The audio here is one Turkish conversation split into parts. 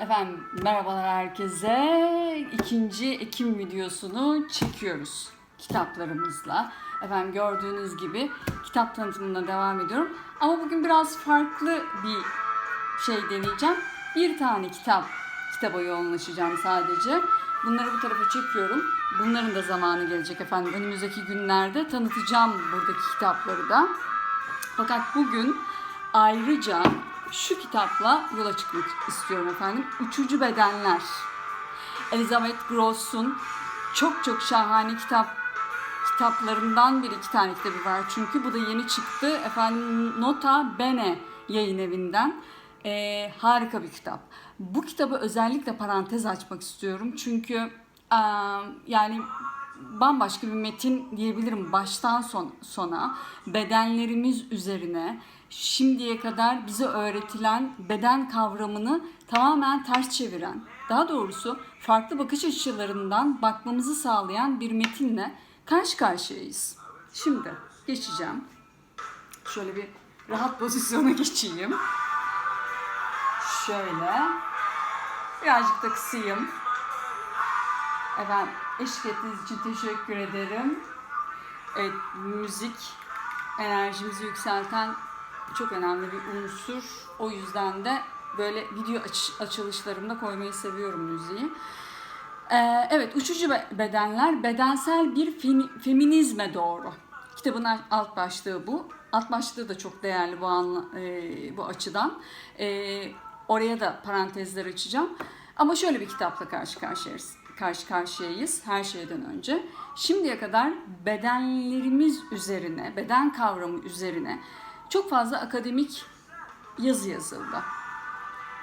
Efendim merhabalar herkese. İkinci Ekim videosunu çekiyoruz kitaplarımızla. Efendim gördüğünüz gibi kitap tanıtımına devam ediyorum. Ama bugün biraz farklı bir şey deneyeceğim. Bir tane kitap, kitaba yoğunlaşacağım sadece. Bunları bu tarafa çekiyorum. Bunların da zamanı gelecek efendim. Önümüzdeki günlerde tanıtacağım buradaki kitapları da. Fakat bugün ayrıca şu kitapla yola çıkmak istiyorum efendim. Uçucu Bedenler. Elizabeth Gross'un çok çok şahane kitap kitaplarından bir iki tane kitabı var. Çünkü bu da yeni çıktı. Efendim Nota Bene yayın evinden. Ee, harika bir kitap. Bu kitabı özellikle parantez açmak istiyorum. Çünkü eee, yani bambaşka bir metin diyebilirim baştan son, sona bedenlerimiz üzerine şimdiye kadar bize öğretilen beden kavramını tamamen ters çeviren daha doğrusu farklı bakış açılarından bakmamızı sağlayan bir metinle karşı karşıyayız. Şimdi geçeceğim. Şöyle bir rahat pozisyona geçeyim. Şöyle. Birazcık da kısayım. Efendim eşlik ettiğiniz için teşekkür ederim. Evet, müzik enerjimizi yükselten çok önemli bir unsur. O yüzden de böyle video aç- açılışlarımda koymayı seviyorum müziği. Ee, evet, uçucu Be- bedenler bedensel bir femi- feminizme doğru. Kitabın alt başlığı bu. Alt başlığı da çok değerli bu anla, e, bu açıdan. E, oraya da parantezler açacağım. Ama şöyle bir kitapla karşı karşıyayız. Karşı karşıyayız her şeyden önce. Şimdiye kadar bedenlerimiz üzerine, beden kavramı üzerine çok fazla akademik yazı yazıldı.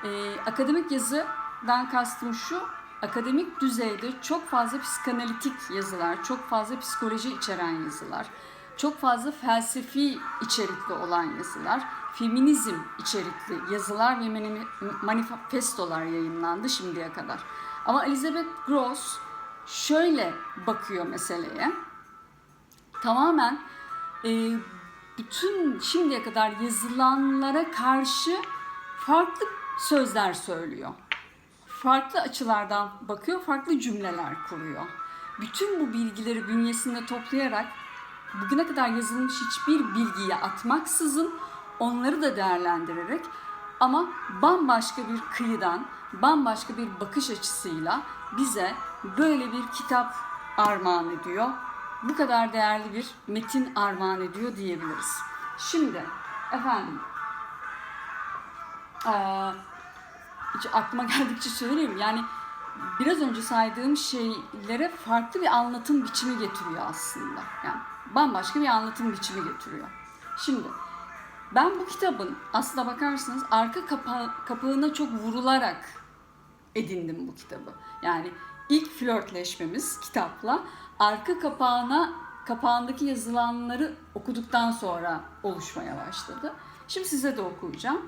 Ee, akademik yazıdan kastım şu, akademik düzeyde çok fazla psikanalitik yazılar, çok fazla psikoloji içeren yazılar, çok fazla felsefi içerikli olan yazılar, feminizm içerikli yazılar ve mani- manifestolar yayınlandı şimdiye kadar. Ama Elizabeth Gross şöyle bakıyor meseleye. Tamamen e, bütün şimdiye kadar yazılanlara karşı farklı sözler söylüyor. Farklı açılardan bakıyor, farklı cümleler kuruyor. Bütün bu bilgileri bünyesinde toplayarak bugüne kadar yazılmış hiçbir bilgiye atmaksızın onları da değerlendirerek ama bambaşka bir kıyıdan, bambaşka bir bakış açısıyla bize böyle bir kitap armağan ediyor. Bu kadar değerli bir metin armağan ediyor diyebiliriz. Şimdi efendim hiç aklıma geldikçe söyleyeyim. Yani biraz önce saydığım şeylere farklı bir anlatım biçimi getiriyor aslında. Yani bambaşka bir anlatım biçimi getiriyor. Şimdi ben bu kitabın aslına bakarsanız arka kapa- kapağına çok vurularak edindim bu kitabı. Yani ilk flörtleşmemiz kitapla arka kapağına kapağındaki yazılanları okuduktan sonra oluşmaya başladı. Şimdi size de okuyacağım.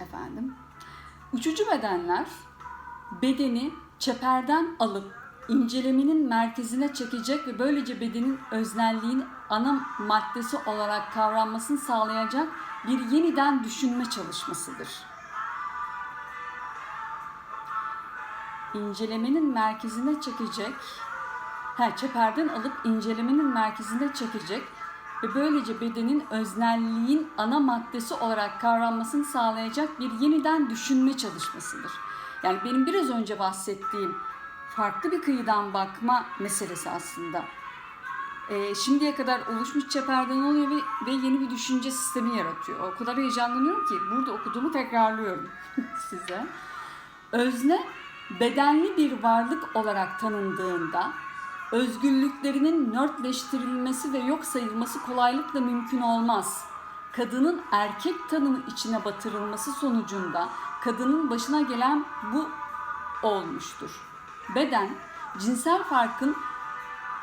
Efendim. Uçucu bedenler bedeni çeperden alıp incelemenin merkezine çekecek ve böylece bedenin öznelliğin ana maddesi olarak kavranmasını sağlayacak bir yeniden düşünme çalışmasıdır. İncelemenin merkezine çekecek, ha, çeperden alıp incelemenin merkezine çekecek ve böylece bedenin öznelliğin ana maddesi olarak kavranmasını sağlayacak bir yeniden düşünme çalışmasıdır. Yani benim biraz önce bahsettiğim farklı bir kıyıdan bakma meselesi aslında. Ee, şimdiye kadar oluşmuş çeperden oluyor ve, ve yeni bir düşünce sistemi yaratıyor. O kadar heyecanlanıyorum ki burada okuduğumu tekrarlıyorum size. Özne bedenli bir varlık olarak tanındığında özgürlüklerinin nörtleştirilmesi ve yok sayılması kolaylıkla mümkün olmaz. Kadının erkek tanımı içine batırılması sonucunda kadının başına gelen bu olmuştur. Beden, cinsel farkın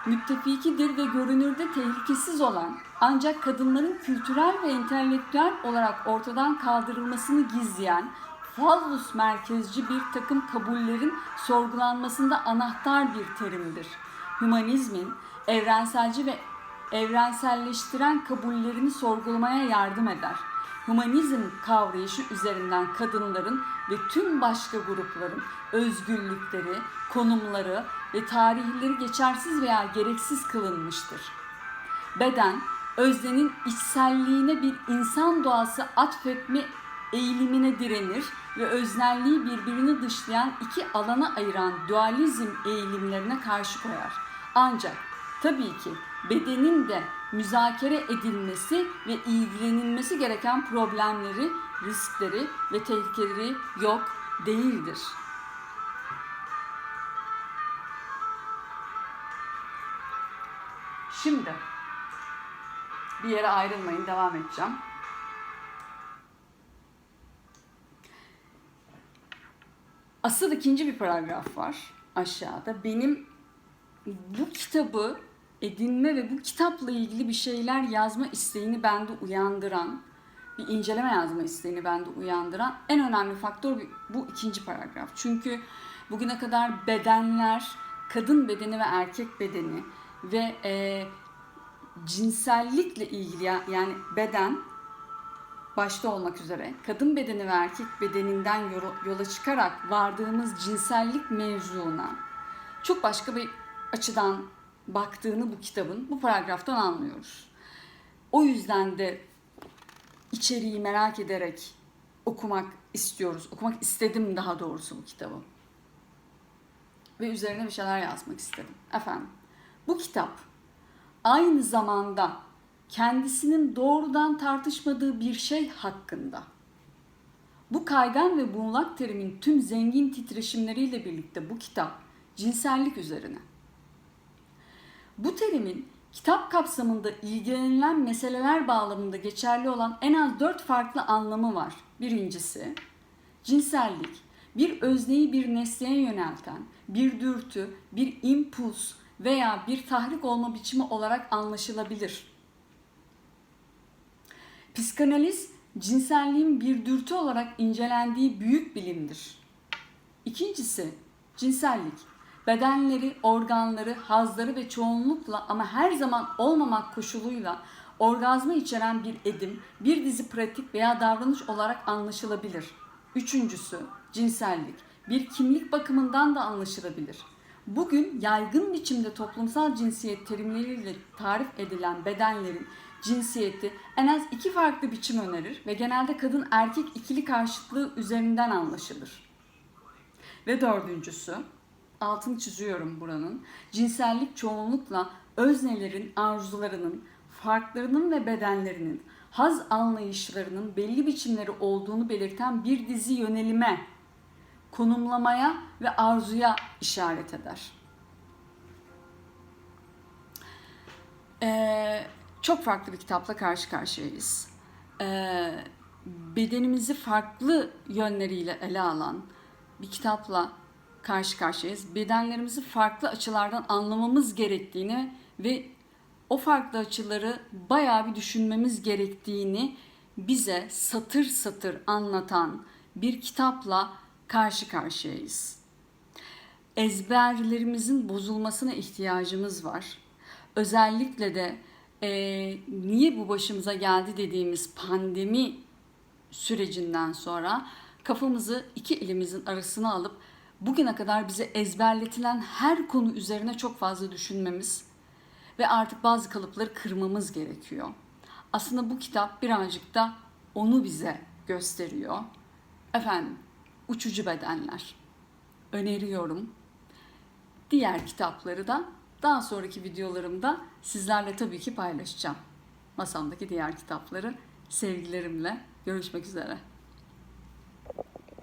müttefikidir ve görünürde tehlikesiz olan ancak kadınların kültürel ve entelektüel olarak ortadan kaldırılmasını gizleyen fallus merkezci bir takım kabullerin sorgulanmasında anahtar bir terimdir. Hümanizmin evrenselci ve evrenselleştiren kabullerini sorgulamaya yardım eder. humanizm kavrayışı üzerinden kadınların ve tüm başka grupların özgürlükleri, konumları ve tarihleri geçersiz veya gereksiz kılınmıştır. Beden, öznenin içselliğine bir insan doğası atfetme eğilimine direnir ve öznelliği birbirini dışlayan iki alana ayıran dualizm eğilimlerine karşı koyar. Ancak tabii ki bedenin de müzakere edilmesi ve ilgilenilmesi gereken problemleri, riskleri ve tehlikeleri yok değildir. Şimdi bir yere ayrılmayın, devam edeceğim. Asıl ikinci bir paragraf var aşağıda. Benim bu kitabı edinme ve bu kitapla ilgili bir şeyler yazma isteğini bende uyandıran, bir inceleme yazma isteğini bende uyandıran en önemli faktör bu ikinci paragraf. Çünkü bugüne kadar bedenler, kadın bedeni ve erkek bedeni ve e, cinsellikle ilgili yani beden başta olmak üzere kadın bedeni ve erkek bedeninden yola çıkarak vardığımız cinsellik mevzuna çok başka bir açıdan baktığını bu kitabın bu paragraftan anlıyoruz. O yüzden de içeriği merak ederek okumak istiyoruz. Okumak istedim daha doğrusu bu kitabı. Ve üzerine bir şeyler yazmak istedim. Efendim, bu kitap aynı zamanda kendisinin doğrudan tartışmadığı bir şey hakkında. Bu kaygan ve buğlak terimin tüm zengin titreşimleriyle birlikte bu kitap cinsellik üzerine. Bu terimin kitap kapsamında ilgilenilen meseleler bağlamında geçerli olan en az dört farklı anlamı var. Birincisi, cinsellik, bir özneyi bir nesneye yönelten, bir dürtü, bir impuls veya bir tahrik olma biçimi olarak anlaşılabilir. Psikanaliz, cinselliğin bir dürtü olarak incelendiği büyük bilimdir. İkincisi, cinsellik, bedenleri, organları, hazları ve çoğunlukla ama her zaman olmamak koşuluyla orgazmı içeren bir edim, bir dizi pratik veya davranış olarak anlaşılabilir. Üçüncüsü, cinsellik, bir kimlik bakımından da anlaşılabilir. Bugün yaygın biçimde toplumsal cinsiyet terimleriyle tarif edilen bedenlerin cinsiyeti en az iki farklı biçim önerir ve genelde kadın erkek ikili karşıtlığı üzerinden anlaşılır. Ve dördüncüsü, altını çiziyorum buranın, cinsellik çoğunlukla öznelerin arzularının, farklarının ve bedenlerinin, haz anlayışlarının belli biçimleri olduğunu belirten bir dizi yönelime, konumlamaya ve arzuya işaret eder. Çok farklı bir kitapla karşı karşıyayız. Ee, bedenimizi farklı yönleriyle ele alan bir kitapla karşı karşıyayız. Bedenlerimizi farklı açılardan anlamamız gerektiğini ve o farklı açıları bayağı bir düşünmemiz gerektiğini bize satır satır anlatan bir kitapla karşı karşıyayız. Ezberlerimizin bozulmasına ihtiyacımız var. Özellikle de e, niye bu başımıza geldi dediğimiz pandemi sürecinden sonra kafamızı iki elimizin arasına alıp bugüne kadar bize ezberletilen her konu üzerine çok fazla düşünmemiz ve artık bazı kalıpları kırmamız gerekiyor. Aslında bu kitap birazcık da onu bize gösteriyor. Efendim, Uçucu Bedenler. Öneriyorum. Diğer kitapları da daha sonraki videolarımda sizlerle tabii ki paylaşacağım. Masamdaki diğer kitapları sevgilerimle görüşmek üzere.